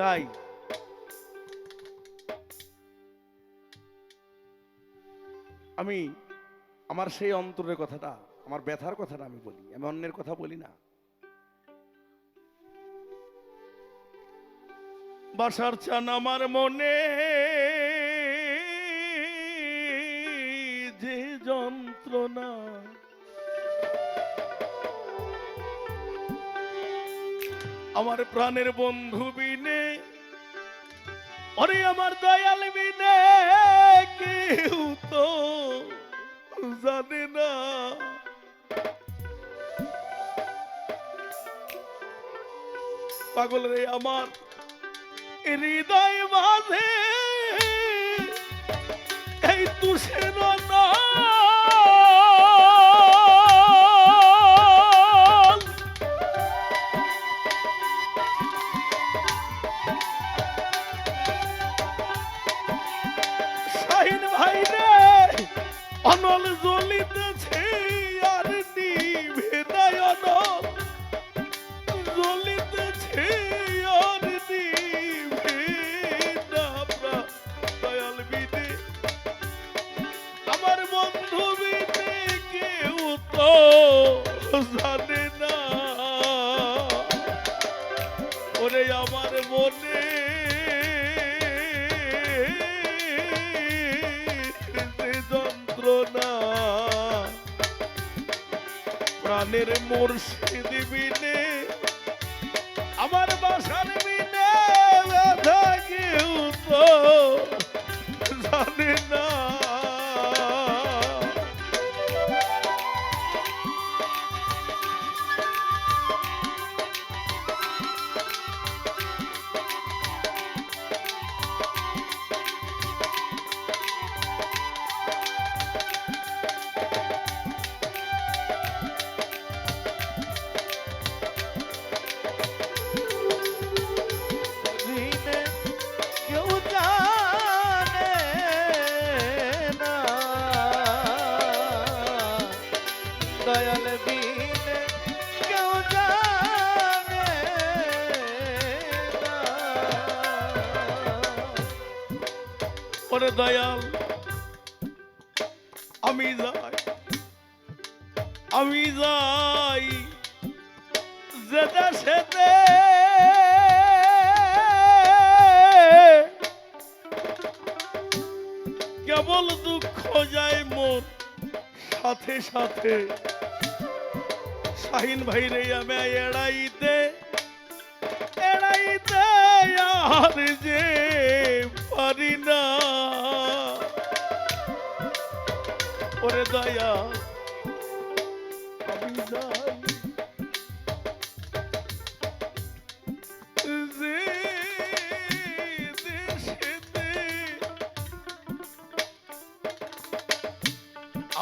তাই। আমি আমার সেই অন্তরের কথাটা, আমার ব্যথার কথাটা আমি বলি, আমি অন্যের কথা বলি না। বাসার চান আমার মনে, যে যন্ত্রণা আমার প্রাণের বন্ধু বিনে, অরে আমার দয়াল বিনে, কেউ তো জানে না। পাগল রে আমার হৃদয় মাঝে এই তুষের অনল বিনে আমার বাসার বিনে কেউ তো। জানে দয়াল। আমি যাই আমি যাই যেতে সেতে। কেবল দুঃখ যায় মোর সাথে সাথে। শাহিন ভাই রে, আমি এড়াইতে এড়াইতে আর যে পারি না। ওরে দয়া।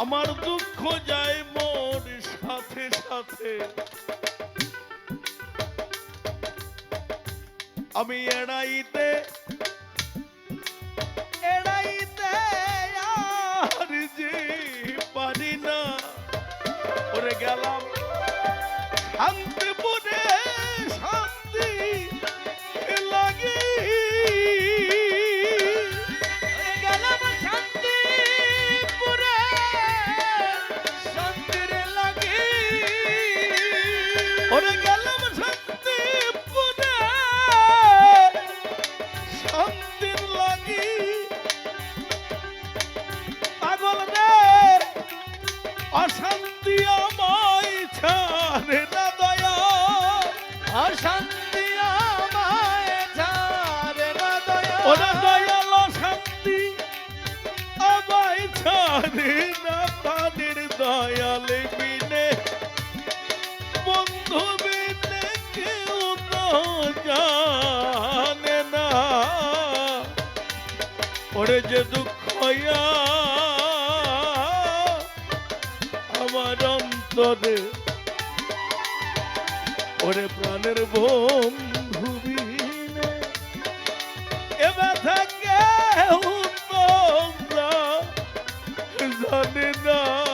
আমার দুঃখ যায় মন সাথে সাথে আমি এড়াইতে ওরে গেলাম। শান্তিপুরে শান্তি লাগে। গেলাম শান্তিপুরে শান্তির লাগি। ওরে গেলাম শান্তিপুরে শান্তির লাগি। অশান্তি আমায় ছাড়ে না দয়া। অশান্তি আমায় না দয়া। দয়াল শান্তি আমায় ছাড়ে না প্রাণের দয়াল বিনে বন্ধু বিনে কেউ জানে না। ওরে যে দুঃখ অন্তরে ওরে প্রাণের বন্ধু বিনে এবার থাকে জানে না।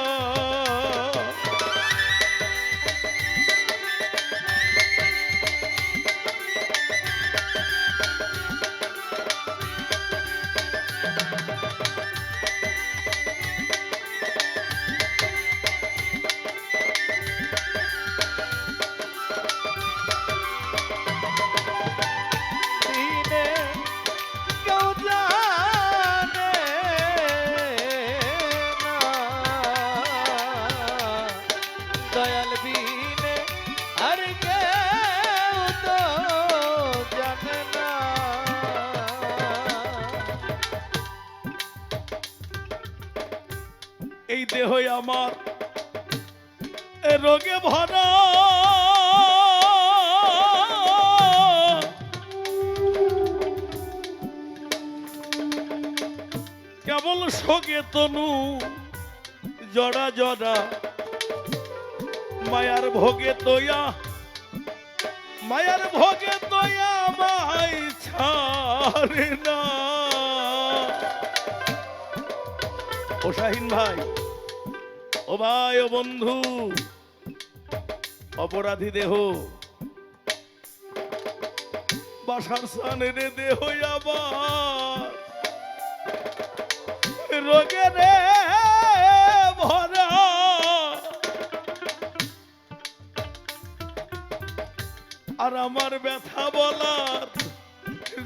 কেবল শোকে তনু। জড়া জড়া। মায়ার ভোগে তোয়া, মায়ার ভোগে তোয়া মাই ছাড়ে না। ও শাহিন ভাই, ও ভাই, ও বন্ধু, অপরাধী দেহ। বাসার সানের দেহ আবার। রোগে রে ভরা। আর আমার ব্যথা বলার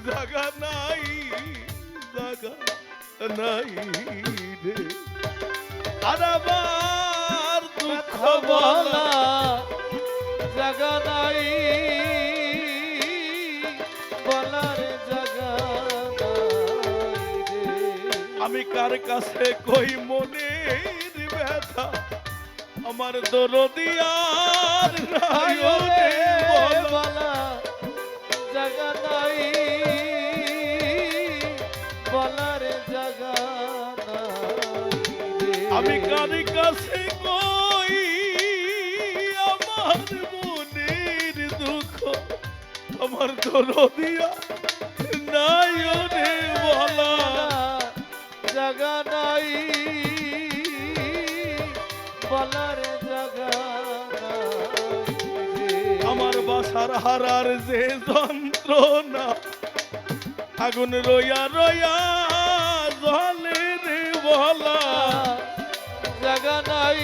জায়গা নাই জায়গা নাই রে। আর আমার দুঃখ বলা বলা জাগা নাই। আমি কার কাছে কই মনের ব্যথা? আমার দরদিয়ার নাই রে বলা। বলা জাগা নাই। বলার জাগা আমি কার কাছে কই আমার মনের দুঃখ? আমার দরদিয়া নাই রে বলা। জাগা নাই। বলার জাগা আমার বাসার হারার যে যন্ত্রণা আগুন রইয়া রইয়া জলে রে বলা জাগা নাই।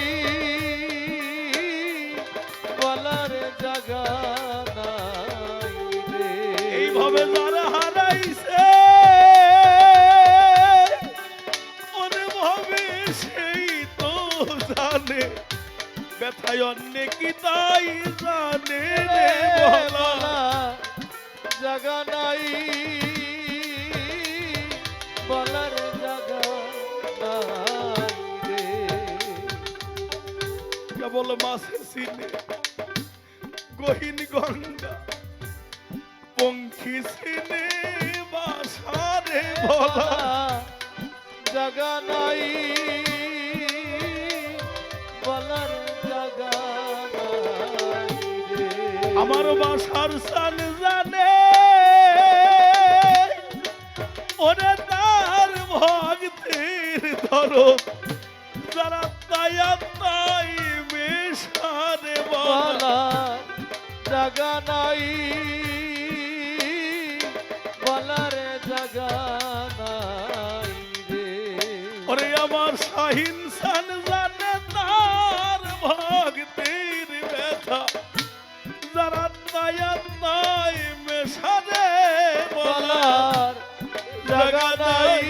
বলার জাগা নাই এইভাবে যারা হারাইছে অন্য কি তাই জানে বলা জাগা নাই। বলার জাগা নাই কেবল মাসে সিনে গহীন গঙ্গা পঙ্খী সিনে বাসারে বলা জাগা নাই। আমার বাসার সান জানে। ওরে তার ভক্তির ধরো যারা তাই তাই মেশারে বলা জাগা নাই। নাই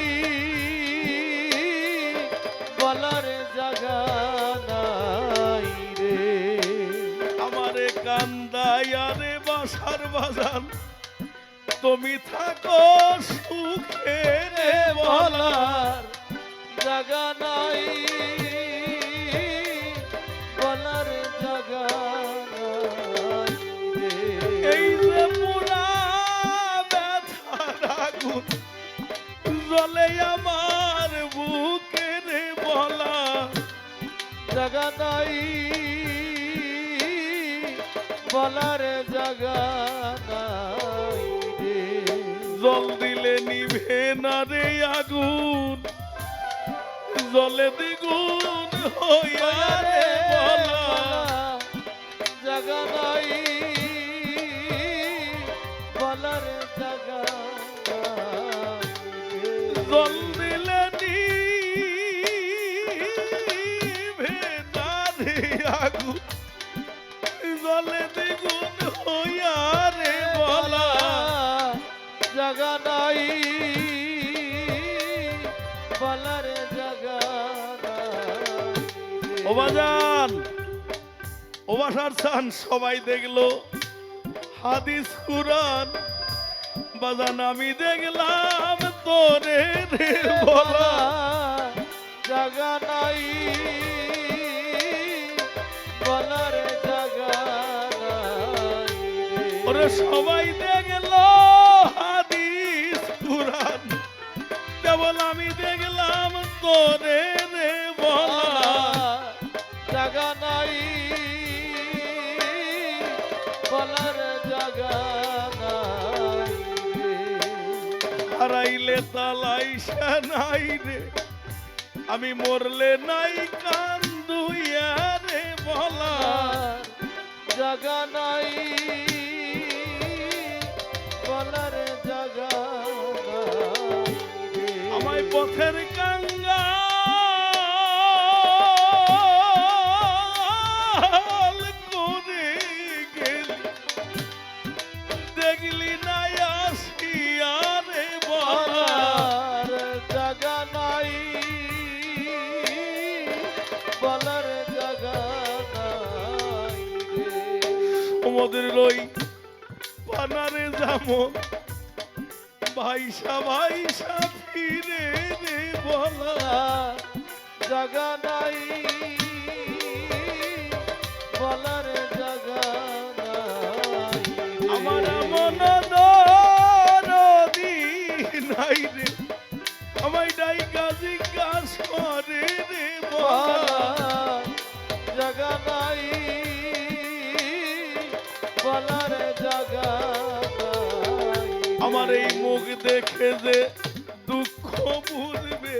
বলার জাগা নাই রে। আমারে কান্দায়ারে বাসার বাজার তুমি থাকো সুখে রে বলা বলার জাগা নাই বলার জাগা জল দিলে নিভে না রে আগুন। জলে দ্বিগুণ হইয়া রে বলা। জাগা নাই। বলার জাগা জল ওবাজান ওবাসার চান সবাই দেখল। হাদিস কুরান বাজান, আমি দেখলাম তোরে রে বলা জাগা নাই। বলার জাগা ওরে সবাই দেখ হারাইলে তালাইসা নাই রে আমি মরলে নাই কান দুইয়া বলা। জাগা নাই বলার জাগা আমায় পথের গঙ্গা তোমাদের লই পানারে যামো। ভাইসা ভাইসা ফিরে রে বলা জাগা নাই। বলার জাগা নাই। আমার মন আমার এই মুখ দেখে যে দুঃখ বুঝবে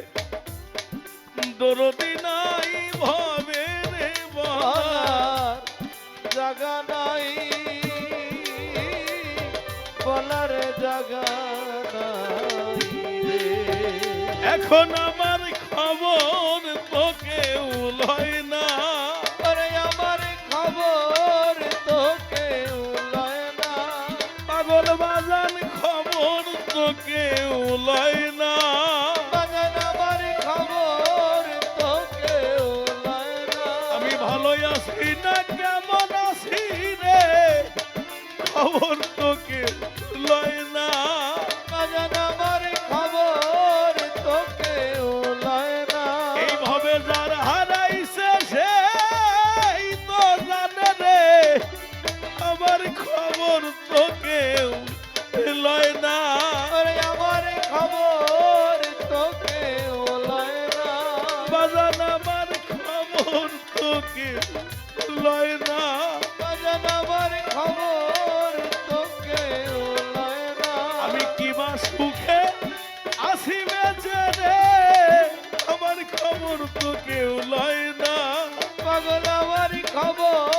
দরদি নাই ভাবে রে জাগা নাই। বলার জাগা এখন আমার খবর তোকে উলয় কেউ না। আমার খবর তো কেউ না। আমি ভালোই আছি না কেমন আছি রে? খবর কেউ লয় না। পাগল আমার খবর।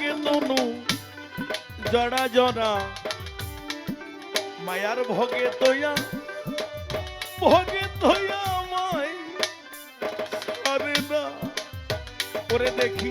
তনু জড়া জনা মায়ার ভোগে তোয়া ভোগে তোয়া মায় সারে না পরে দেখি।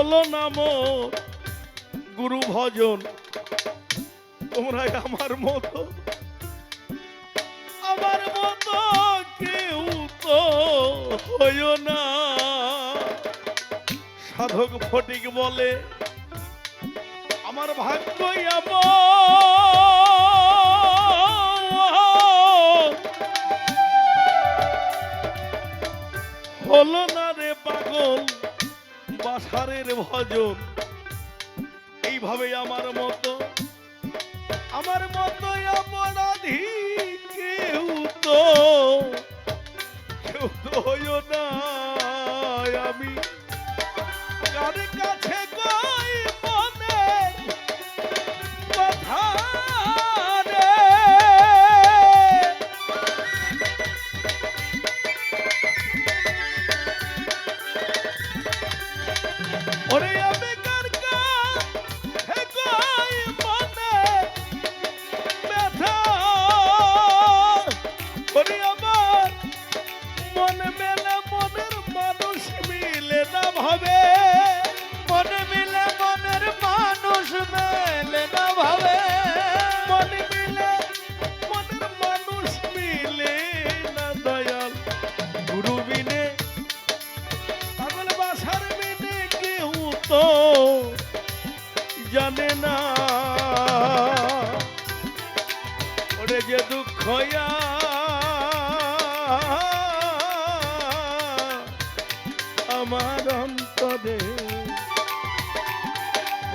হলো না মোর গুরু ভজন। তোমরা আমার মতো আমার মতো কেউ তো হইও না। সাধক ফটিক বলে, আমার ভাগ্যই এমন। হলো না রে পাগল বাসারের ভজন। এইভাবে আমার মতো আমার মতো অপরাধী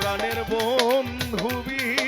প্রাণের বন্ধু বিনে কে